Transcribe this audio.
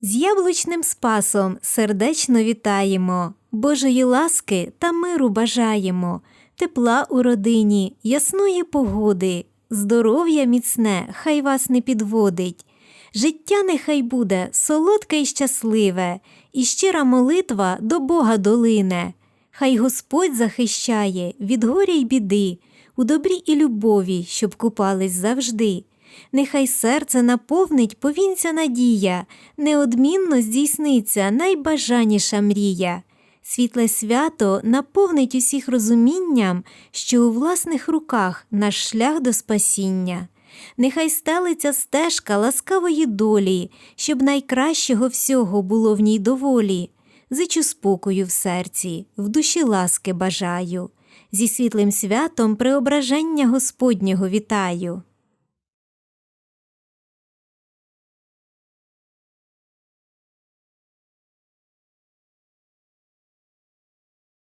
З яблучним спасом сердечно вітаємо, Божої ласки та миру бажаємо, тепла у родині, ясної погоди, здоров'я міцне, хай вас не підводить. Життя нехай буде солодке й щасливе, і щира молитва до Бога долине. Хай Господь захищає від горя й біди, у добрі і любові, щоб купались завжди. Нехай серце наповнить повінця надія, неодмінно здійсниться найбажаніша мрія. Світле свято наповнить усіх розумінням, що у власних руках наш шлях до спасіння. Нехай стелиться стежка ласкавої долі, щоб найкращого всього було в ній доволі. Зичу спокою в серці, в душі ласки бажаю. Зі світлим святом преображення Господнього вітаю.